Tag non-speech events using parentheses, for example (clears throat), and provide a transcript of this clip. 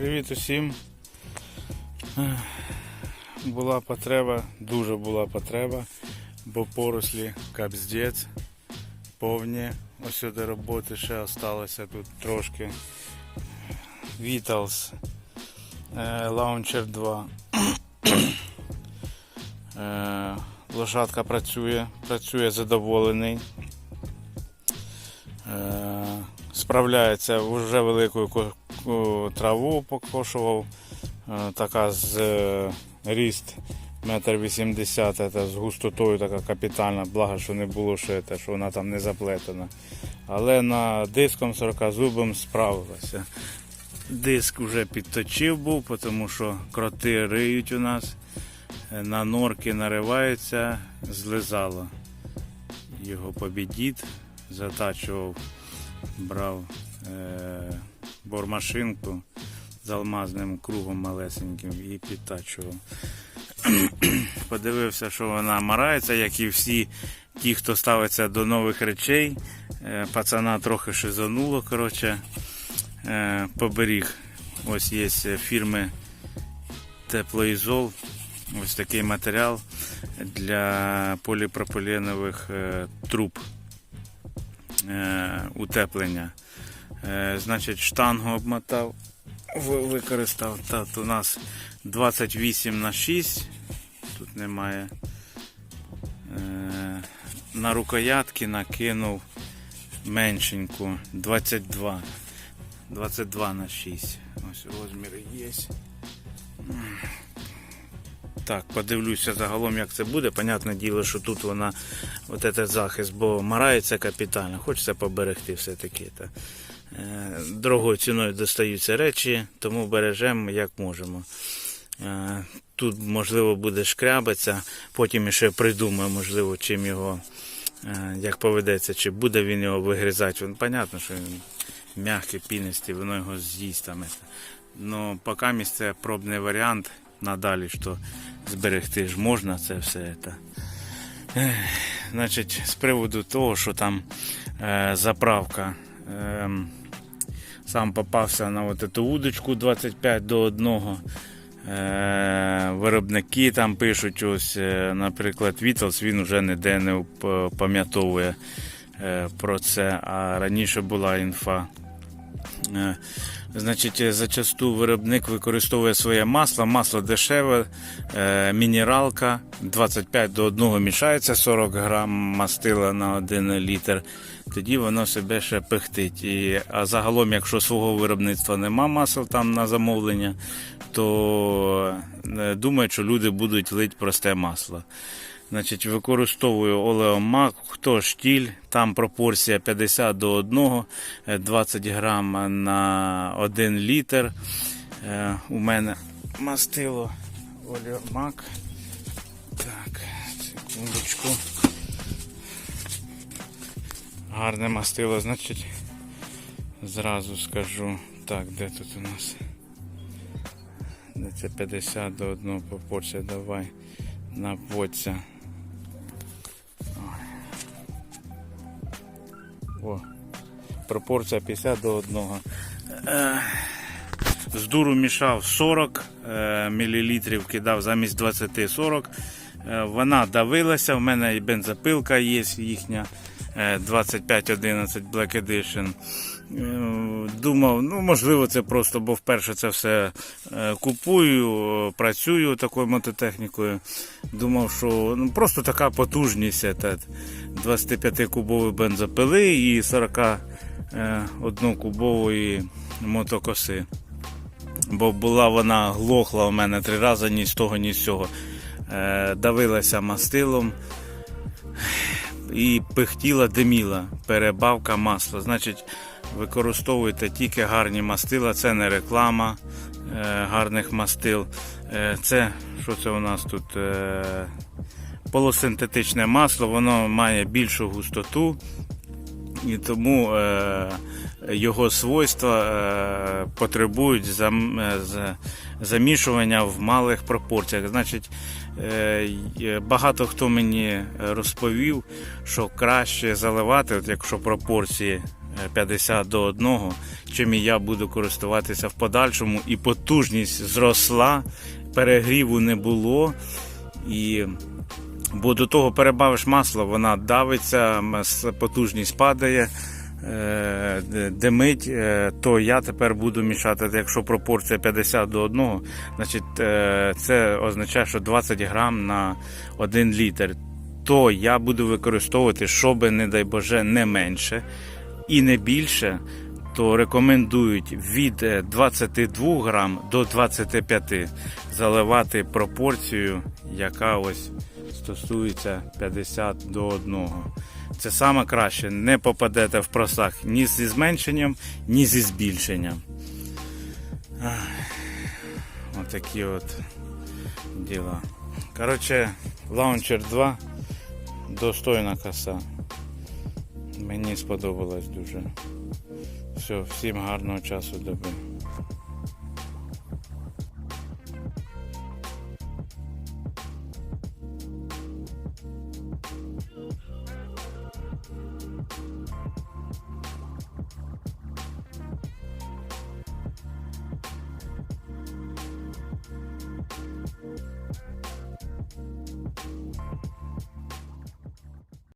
Привіт усім. Була потреба, дуже була потреба, бо порослі капздець, повні. Ось сюди роботи ще залишилося тут трошки. Vitals Launcher 2. Е, Лошадка працює, працює задоволений. Е, Справляється вже великою ко- ко- траву покошував. Е, Така з е, ріст метр вісімдесят, з густотою така капітальна, благо, що не було те, що вона там не заплетена. Але на диском 40 зубом справилася. Диск вже підточив був, тому що кроти риють у нас, е, на норки нариваються, злизало. Його побідіт затачував, брав е, бормашинку з алмазним кругом малесеньким і підтачував. (clears throat) Подивився, що вона марається, як і всі ті, хто ставиться до нових речей. Е, Пацана трохи шизануло, коротше, е, поберіг. Ось є фірми Теплоізол. Ось такий матеріал для поліпропиленових е, труб е, утеплення. Е, Значить, штангу обмотав, ви- використав. Тут у нас 28 на 6. Тут немає. Е, На рукоятки накинув меншеньку 22. 22 на 6. Ось розміри є. Так, подивлюся загалом, як це буде. Понятне діло, що тут вона, от этот захист, бо марається капітально. Хочеться поберегти все-таки. Та. Е, Дорогою ціною достаються речі, тому бережемо як можемо. Е, Тут, можливо, буде шкрябатися, потім ще придумаю, можливо, чим його, е, як поведеться, чи буде він його вигризати. Він, понятно, що він м'який, пінистий, воно його з'їсть там. Ну, поки місце це пробний варіант. Надалі, що зберегти ж можна це все. Це. Значить, з приводу того, що там е, заправка. Е, сам попався на от эту удочку 25 до 1. Е, виробники там пишуть, ось, е, наприклад, Вітлс, він вже ніде не уп- пам'ятовує е, про це, а раніше була інфа. Е, Значить, е, зачасту виробник використовує своє масло. Масло дешеве, е, мінералка 25 до 1 мішається 40 грам мастила на 1 літр. Тоді воно себе ще пихтить. І, а загалом, якщо свого виробництва нема масел там на замовлення, то думаю, що люди будуть лить просте масло. Значить, використовую олеомак, хто штіль, там пропорція 50 до 1, е, 20 грам на 1 літр. Е, У мене мастило олеомак. Так, секундочку. Гарне мастило, значить, зразу скажу. Так, де тут у нас? Де це 50 до 1 пропорція, давай наводься. О, пропорція 50 до 1. Е, З дуру мішав 40 е, мл, кидав замість 20 40. Е, Вона давилася, в мене і бензопилка є їхня 2511 Black Edition. Е, Думав, ну можливо, це просто, бо вперше це все е, купую, е, працюю такою мототехнікою. Думав, що ну, просто така потужність е, та 25-кубової бензопили і 41 кубової мотокоси. Бо була вона глохла у мене три рази ні з того, ні з цього. Е, Давилася мастилом і пихтіла, диміла, перебавка масла. Значить, використовуйте тільки гарні мастила, це не реклама е, гарних мастил. Е, це що це у нас тут? Е, полусинтетичне масло, воно має більшу густоту. І тому е, його свойства е, потребують е, замішування в малих пропорціях. Значить, багато хто мені розповів, що краще заливати, от якщо пропорції е, 50 до 1, чим і я буду користуватися в подальшому. І потужність зросла, перегріву не було. І Бо до того перебавиш масло, вона давиться, потужність падає, е, димить, е, то я тепер буду мішати. Якщо пропорція 50 до 1, значить е, це означає, що 20 грам на 1 літр. То я буду використовувати, щоб, не дай Боже, не менше і не більше, то рекомендують від е, 22 грам до 25 заливати пропорцію, яка ось стосується 50 до 1. Це саме краще. Не попадете в просак ні зі зменшенням, ні зі збільшенням. Отакі от діла. Коротше, лаунчер 2 достойна коса. Мені сподобалось дуже. Все, всім гарного часу доби.